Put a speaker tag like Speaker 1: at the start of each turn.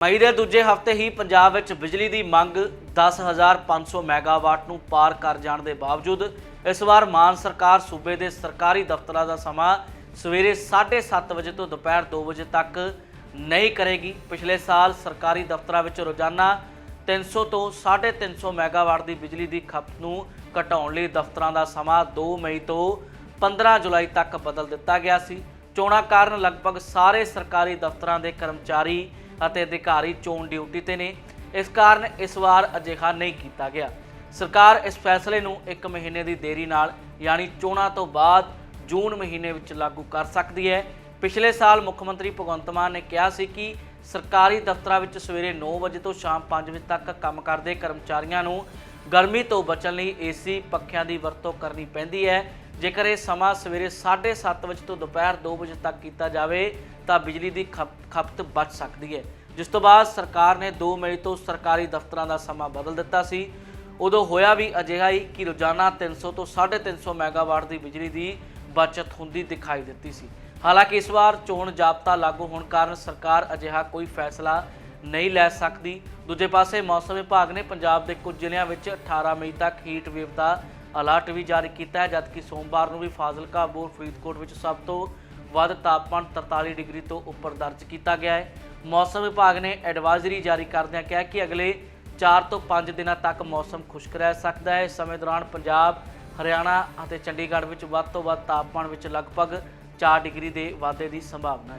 Speaker 1: ਮਈ ਦੇ ਦੂਜੇ ਹਫ਼ਤੇ ਹੀ ਪੰਜਾਬ ਵਿੱਚ ਬਿਜਲੀ ਦੀ ਮੰਗ 10500 ਮੈਗਾਵਾਟ ਨੂੰ ਪਾਰ ਕਰ ਜਾਣ ਦੇ ਬਾਵਜੂਦ ਇਸ ਵਾਰ ਮਾਨ ਸਰਕਾਰ ਸੂਬੇ ਦੇ ਸਰਕਾਰੀ ਦਫ਼ਤਰਾਂ ਦਾ ਸਮਾਂ ਸਵੇਰੇ 7:30 ਵਜੇ ਤੋਂ ਦੁਪਹਿਰ 2 ਵਜੇ ਤੱਕ ਨਹੀਂ ਕਰੇਗੀ। ਪਿਛਲੇ ਸਾਲ ਸਰਕਾਰੀ ਦਫ਼ਤਰਾਂ ਵਿੱਚ ਰੋਜ਼ਾਨਾ 300 ਤੋਂ 350 ਮੈਗਾਵਾਟ ਦੀ ਬਿਜਲੀ ਦੀ ਖਪਤ ਨੂੰ ਘਟਾਉਣ ਲਈ ਦਫ਼ਤਰਾਂ ਦਾ ਸਮਾਂ 2 ਮਈ ਤੋਂ 15 ਜੁਲਾਈ ਤੱਕ ਬਦਲ ਦਿੱਤਾ ਗਿਆ ਸੀ। ਚੋਣਾਂ ਕਾਰਨ ਲਗਭਗ ਸਾਰੇ ਸਰਕਾਰੀ ਦਫ਼ਤਰਾਂ ਦੇ ਕਰਮਚਾਰੀ ਅਤੇ ਅਧਿਕਾਰੀ ਚੋਣ ਡਿਊਟੀ ਤੇ ਨੇ। ਇਸ ਕਾਰਨ ਇਸ ਵਾਰ ਅਜਿਹਾ ਨਹੀਂ ਕੀਤਾ ਗਿਆ। ਸਰਕਾਰ ਇਸ ਫੈਸਲੇ ਨੂੰ 1 ਮਹੀਨੇ ਦੀ ਦੇਰੀ ਨਾਲ, ਯਾਨੀ ਚੋਣਾਂ ਤੋਂ ਬਾਅਦ ਜੂਨ ਮਹੀਨੇ ਵਿੱਚ ਲਾਗੂ ਕਰ ਸਕਦੀ ਹੈ। ਪਿਛਲੇ ਸਾਲ ਮੁੱਖ ਮੰਤਰੀ ਭਗਵੰਤ ਮਾਨ ਨੇ ਕਿਹਾ ਸੀ ਕਿ ਸਰਕਾਰੀ ਦਫ਼ਤਰਾਂ ਵਿੱਚ ਸਵੇਰੇ 9 ਵਜੇ ਤੋਂ ਸ਼ਾਮ 5 ਵਜੇ ਤੱਕ ਕੰਮ ਕਰਦੇ ਕਰਮਚਾਰੀਆਂ ਨੂੰ ਗਰਮੀ ਤੋਂ ਬਚਣ ਲਈ ਏਸੀ ਪੱਖਿਆਂ ਦੀ ਵਰਤੋਂ ਕਰਨੀ ਪੈਂਦੀ ਹੈ। ਜੇਕਰ ਇਹ ਸਮਾਂ ਸਵੇਰੇ 7:30 ਵਜੇ ਤੋਂ ਦੁਪਹਿਰ 2 ਵਜੇ ਤੱਕ ਕੀਤਾ ਜਾਵੇ, ਤਾਂ ਬਿਜਲੀ ਦੀ ਖਪ- ਖਪਤ ਬਚ ਸਕਦੀ ਹੈ। ਜਿਸ ਤੋਂ ਬਾਅਦ ਸਰਕਾਰ ਨੇ 2 ਮਈ ਤੋਂ ਸਰਕਾਰੀ ਦਫ਼ਤਰਾਂ ਦਾ ਸਮਾਂ ਬਦਲ ਦਿੱਤਾ ਸੀ। ਉਦੋਂ ਹੋਇਆ ਵੀ ਅਜਿਹਾ ਹੀ ਕਿ ਰੋਜ਼ਾਨਾ 300 ਤੋਂ 350 ਮੈਗਾਵਾਟ ਦੀ ਬਿਜਲੀ ਦੀ ਬਚਤ ਹੁੰਦੀ ਦਿਖਾਈ ਦਿੱਤੀ ਸੀ। ਹਾਲਾਂਕਿ ਇਸ ਵਾਰ ਚੋਣ ਜਾਬਤਾ ਲਾਗੂ ਹੋਣ ਕਾਰਨ ਸਰਕਾਰ ਅਜਿਹਾ ਕੋਈ ਫੈਸਲਾ ਨਹੀਂ ਲੈ ਸਕਦੀ। ਦੂਜੇ ਪਾਸੇ ਮੌਸਮ ਵਿਭਾਗ ਨੇ ਪੰਜਾਬ ਦੇ ਕੁਝ ਜ਼ਿਲ੍ਹਿਆਂ ਵਿੱਚ 18 ਮਈ ਤੱਕ ਹੀਟ ਵੇਵ ਦਾ ਅਲਰਟ ਵੀ ਜਾਰੀ ਕੀਤਾ ਹੈ, ਜਦਕਿ ਸੋਮਵਾਰ ਨੂੰ ਵੀ ਫਾਜ਼ਿਲਕਾ ਬੋਰ ਫਰੀਦਕੋਟ ਵਿੱਚ ਸਭ ਤੋਂ ਵੱਧ ਤਾਪਮਾਨ 43 ਡਿਗਰੀ ਤੋਂ ਉੱਪਰ ਦਰਜ ਕੀਤਾ ਗਿਆ ਹੈ। ਮੌਸਮ ਵਿਭਾਗ ਨੇ ਐਡਵਾਈਜ਼ਰੀ ਜਾਰੀ ਕਰਦਿਆਂ ਕਿਹਾ ਕਿ ਅਗਲੇ 4 ਤੋਂ 5 ਦਿਨਾਂ ਤੱਕ ਮੌਸਮ ਖੁਸ਼ਕ ਰਹਿ ਸਕਦਾ ਹੈ। ਇਸ ਸਮੇਂ ਦੌਰਾਨ ਪੰਜਾਬ, ਹਰਿਆਣਾ ਅਤੇ ਚੰਡੀਗੜ੍ਹ ਵਿੱਚ ਵੱਧ ਤੋਂ ਵੱਧ ਤਾਪਮਾਨ ਵਿੱਚ ਲਗਭਗ 4 ਡਿਗਰੀ ਦੇ ਵਾਧੇ ਦੀ ਸੰਭਾਵਨਾ ਹੈ।